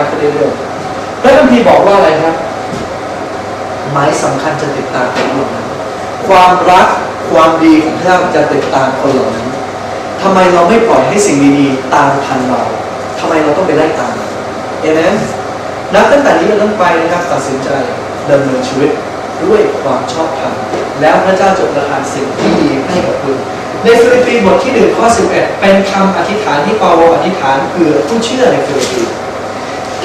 ากขึ้นเรื่อยๆพระคัมภีร์บอกว่าอะไรครับ หมายสำคัญจะติดตามคนเหล่านั้น ความรักความดีของพระเจ้าจะติดตามคนเหล่านั้นทำไมเราไม่ปล่อยให้สิ่งดีๆตามทันเราทำไมเราต้องไปไล่ตามเอเมนนับตั้งแต่นี้เป็นต้นไปนะครับตัดสินใจดำเนินชีวิตด้วยความชอบธรรมแล้วพระเจ้าจะประทานสิ่งที่ดีให้กับคุณ ในฟิลิปปีบทที่1ข้อ11 เป็นคำอธิษฐานที่เปาโลอธิษฐานเผื่อผู้เชื่อในฟิลิปปี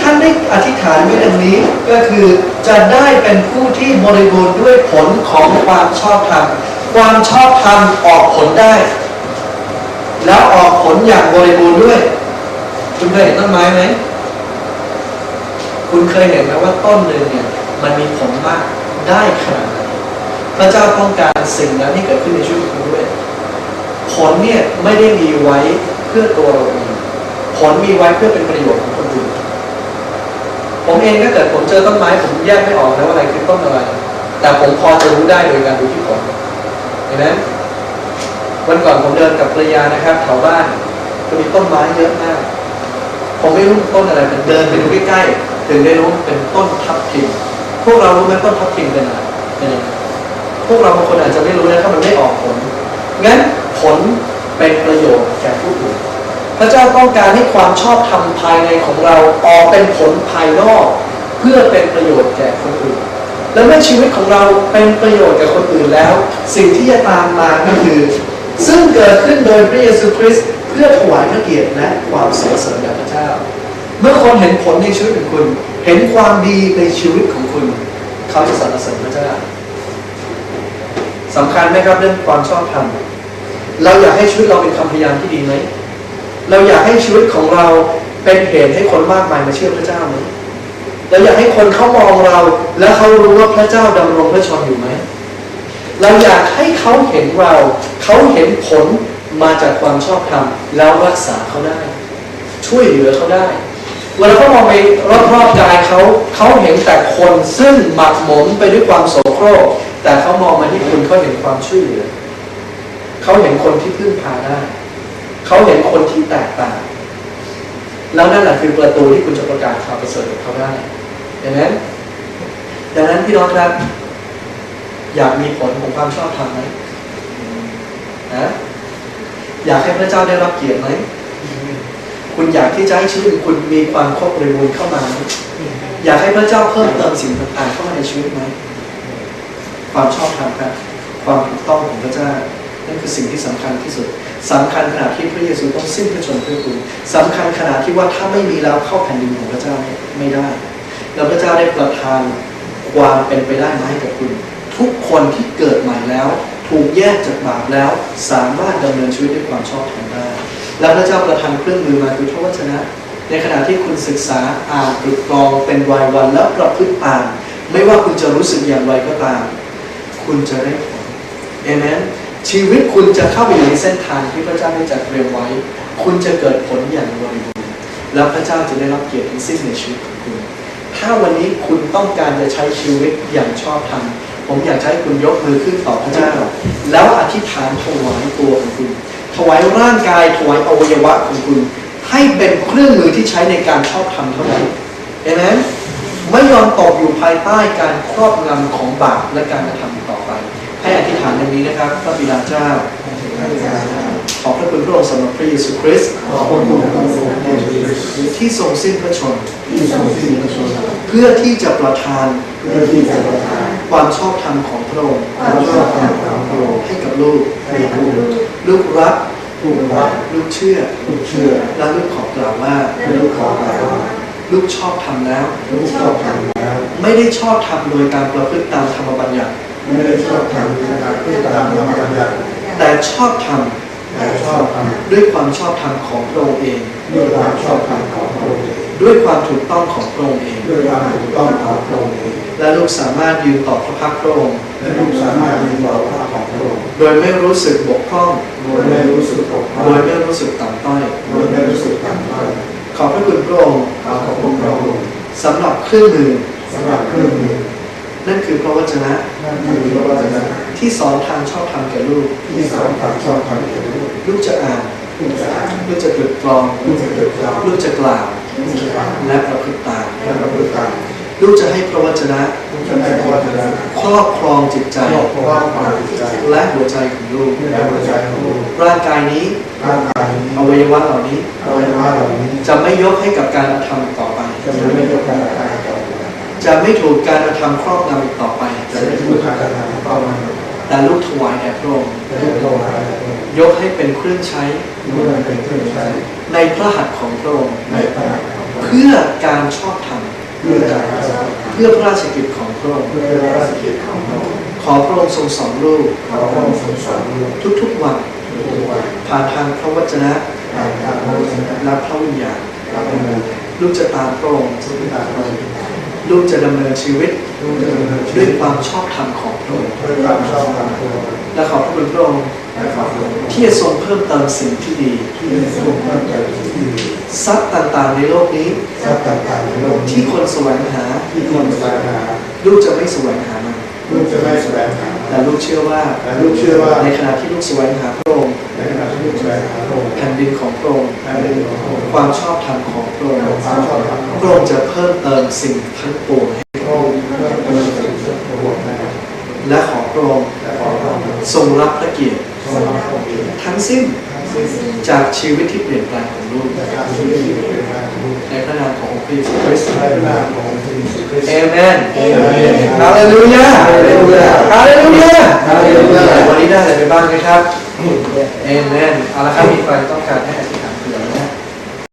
ท่านได้อธิษฐานไว้ดังนี้ก็คือจะได้เป็นผู้ที่บริบูรณ์ด้วยผลของความชอบธรรมความชอบธรรมออกผลได้ แล้วออกผลอย่างบริบูรณ์ด้วย คุณเคยเห็นต้นไม้ไหมคุณเคยเห็นไหมว่าต้นหนึ่งเนี่ยมันมีผลมากได้ขนาดไหนพระเจ้าต้องการสิ่งนั้นให้เกิดขึ้นในชีวิตคุณด้วย ผลเนี่ยไม่ได้มีไว้เพื่อตัวเราเองผลมีไว้เพื่อเป็นประโยชน์ของคน ผมเองถ้าเกิดผมเจอต้นไม้ผมแยกไม่ออกนะว่าอะไรคือต้นอะไร แต่ผมพอจะรู้ได้โดยการดูที่ผลเห็นไหมวันก่อนผมเดินกับภรรยานะครับแถวบ้านก็มีต้นไม้เยอะมาก ผมไม่รู้ต้นอะไรแต่เดินไปดูใกล้ๆถึงได้รู้เป็นต้นทับทิมพวกเรารู้ไหมต้นทับทิมเป็นอะไรเป็นยังไงพวกเราบางคนอาจจะไม่รู้นะถ้ามันไม่ออกผลงั้นผลเป็นประโยชน์แก่ผู้อื่น พระเจ้าต้องการให้ความชอบธรรมภายในของเราออกเป็นผลภายนอก เพื่อเป็นประโยชน์แก่คนอื่น และเมื่อชีวิตของเราเป็นประโยชน์แก่คนอื่นแล้ว สิ่งที่จะตามมาก็คือ ซึ่งเกิดขึ้นโดยพระเยซูคริสต์เพื่อถวายพระเกียรติและความสรรเสริญแด่พระเจ้า เมื่อคนเห็นผลในชีวิตของคุณ เห็นความดีในชีวิตของคุณ เขาจะสรรเสริญพระเจ้าสำคัญไหมครับเรื่องความชอบธรรมเราอยากให้ชีวิตเราเป็นคำพยานที่ดีไหม เราอยากให้ชีวิตของเราเป็นเหตุให้คนมากมายมาเชื่อพระเจ้าไหมเราอยากให้คนเขามองเรา แล้วเขารู้ว่าพระเจ้าดำรงพระชนอยู่ไหมเราอยากให้เขาเห็นเรา เขาเห็นผลมาจากความชอบธรรมแล้วรักษาเขาได้ ช่วยเหลือเขาได้เวลาเขามองไปรอบๆกายเขาเขาเห็นแต่คนซึ่งหมักหมมไปด้วยความโสโครกแต่เขามองมาที่คุณเขาเห็นความช่วยเหลือเขาเห็นคนที่พึ่งพาได้ เขาเห็นคนที่แตกต่าง แล้วนั่นแหละคือประตูที่คุณจะประกาศข่าวประเสริฐกับเขาได้ดังนั้นดังนั้นพี่น้องครับ อยากมีผลของความชอบธรรมไหมนะอยากให้พระเจ้าได้รับเกียรติไหม คุณอยากที่จะให้ชีวิตคุณมีความครบบริบูรณ์เข้ามาไหมอยากให้พระเจ้าเพิ่มเติมสิ่งต่างๆเข้ามาในชีวิตไหมความชอบธรรมครับความถูกต้องของพระเจ้านั่นคือสิ่งที่สำคัญที่สุด สำคัญขนาดที่พระเยซูต้องสิ้นพระชนม์เพื่อคุณสำคัญขนาดที่ว่าถ้าไม่มีแล้วเข้าแผ่นดินของพระเจ้าไม่ได้ แล้วพระเจ้าได้ประทานความเป็นไปได้มาให้กับคุณ ทุกคนที่เกิดใหม่แล้ว ถูกแยกจากบาปแล้วสามารถดำเนินชีวิตด้วยความชอบธรรมได้ แล้วพระเจ้าประทานเครื่องมือมาคือพระวจนะ ในขณะที่คุณศึกษาอ่านตรึกตรองเป็นรายวันแล้วประพฤติตาม ไม่ว่าคุณจะรู้สึกอย่างไรก็ตาม คุณจะได้ผลเอเมน ชีวิตคุณจะเข้าไปอยู่ในเส้นทางที่พระเจ้าได้จัดเตรียมไว้ คุณจะเกิดผลอย่างบริบูรณ์แล้วพระเจ้าจะได้รับเกียรติทั้งสิ้นในชีวิตของคุณ ถ้าวันนี้คุณต้องการจะใช้ชีวิตอย่างชอบธรรมผมอยากให้คุณยกมือขึ้นต่อพระเจ้า แล้วอธิษฐานถวายตัวของคุณ ถวายร่างกายถวายอวัยวะของคุณ ให้เป็นเครื่องมือที่ใช้ในการชอบธรรมเท่านั้นเอเมนไม่ยอมตกอยู่ภายใต้การครอบงำของบาปและการกระทำต่อไป ให้อธิษฐานอย่างนี้นะครับพระบิดาเจ้า ขอบพระคุณพระองค์สำหรับพระเยซูคริสต์ขอบคุณพระองค์ทรงเป็นคริสต์ที่ทรงสิ้นพระชนม์ที่ทรงสิ้นพระชนม์เพื่อที่จะประทานเพื่อที่จะประทานความชอบธรรมของพระองค์ความชอบธรรมของพระองค์ให้กับลูกให้ผู้ลูกรักผู้รักลูกเชื่อผู้เชื่อและลูกขอกล่าวว่าและลูกขอกล่าวว่าลูกชอบทำแล้วลูกชอบทำแล้ว ไม่ได้ชอบทำโดยการประพฤติตามธรรมบัญญัติ ไม่ได้ชอบทำในการที่ตามธรรมบัญญัติแต่ชอบทแต่ชอบทำด้วยความชอบธรรมของพระองค์เองำด้วยความชอบธรรมของพระองค์เองด้วยความถูกต้องของพระองค์เองด้วยความถูกต้องของพระองค์เองและลูกสามารถยืนต่อพระพักตร์พระองค์และลูกสามารถมีต่อพระของพระองค์โดยไม่รู้สึกบกพร่องโดยไม่รู้สึกตกพร่อโดยงไม่รู้สึกต่ำต้อยโดยไม่รู้สึกต่ำต้อยขอบพระคุณพระองค์ขอบคุณพระองค์สำหรับเครื่องมือสำหรับเครื่องมือ นั่นคือพระวจนะนั่นคือพระวจนะ ที่สอนทางชอบธรรมแก่ลูก ที่สอนความชอบธรรมแก่ลูก ลูกจะอ่าน ลูกจะอ่าน ลูกจะตรึกตรอง ลูกจะเกิดเราลูกจะกล่าวลที่จะฟังและประพฤติตามและประพฤติตามลูกจะให้พระวจนะทุกท่านในพระเจ้าครอบครองจิตใจครอบครองความจิตใจและหัวใจของลูกและหัวใจของลูก ร่างกายนี้ร่างกายนี้อวัยวะเหล่านี้อวัยวะเหล่านี้ จะไม่ยกให้กับการกระทำอีกต่อไป จะไม่ยกการกระทำต่อไปจะไม่ถูกการกระทำครอบงำอีกต่อไปจะไม่ทุกการกระทำเข้ามาแต่ลูกถวายแด่พระองค์จะได้เข้ามายกให้เป็นเครื่องใช้เมื่อมันเป็นเครื่องใช้ในพระหัตถ์ของพระองค์ในพระหัตถ์ของพระองค์เพื่อการชอบธรรมเพื่อการกระทำเพื่อพระราชกิจของพระองค์เพื่อพระราชกิจของพระองค์ขอพระองค์ทรงสอนลูกขอพระองค์ทรงสอนลูกทุกๆวันทุกวันผ่านทางพระวจนะผ่านทางพระวจนะและพระวิญญาณพระองค์ลูกจะตามพระองค์ ทุกทางพระองค์ลูกจะดำเนินชีวิตลูกจะดำเนินชีด้ววิยตความชอบธรรมของพระองค์ด้วยความชอบธรรมของพระองค์และขอพระคุณพระองค์และขอพระองค์ที่จะทรงเพิ่มเติมสิ่งที่ดีที่ได้ทรงมั่นใจที่ดีทรัพย์ต่างๆในโลกนี้ทรัพย์ต่างๆในโลกที่คนแสวงหาที่คนแสวงหา ลูกจะไม่แสวงหามันลูกจะไม่แสวงหาแต่ลู กเชื่อว่าแต่ลูกเชื่อว่าในขณะที่ลูกแสวงหาพระองค์ในขณะที่ลูกแสวงหาพระองค์แผ่นดินของพระองค์และในของพระองค์ความชอบธรรมของพระองค์ความชอบธรรมของพพระระอองงค์ค์จะเพิ่มเติมสิ่งทั้งปวงให้พระองค์เพื่อเป็นสิ่งที่พระองค์ได้และขอพระองค์และขอพระองค์ทรงรับพระเกียรติทรงรับพระองค์ทั้งสิ้นทั้งสิ้นจากชีวิตที่เปลี่ยนแปลงของลูกในการที่ได้อยู่ในการทุกในพระนามขององค์พระเยซูคริสต์ ในพระนามขององค์พระเยซูคริสต์เอเมนเอเมนฮาเลลูยาฮาเลลูยาฮาเลลูยาฮาเลลูยาวันนี้ได้อะไรไปบ้างไหมครับเอเมนเอาละครับมีใครต้องการให้อ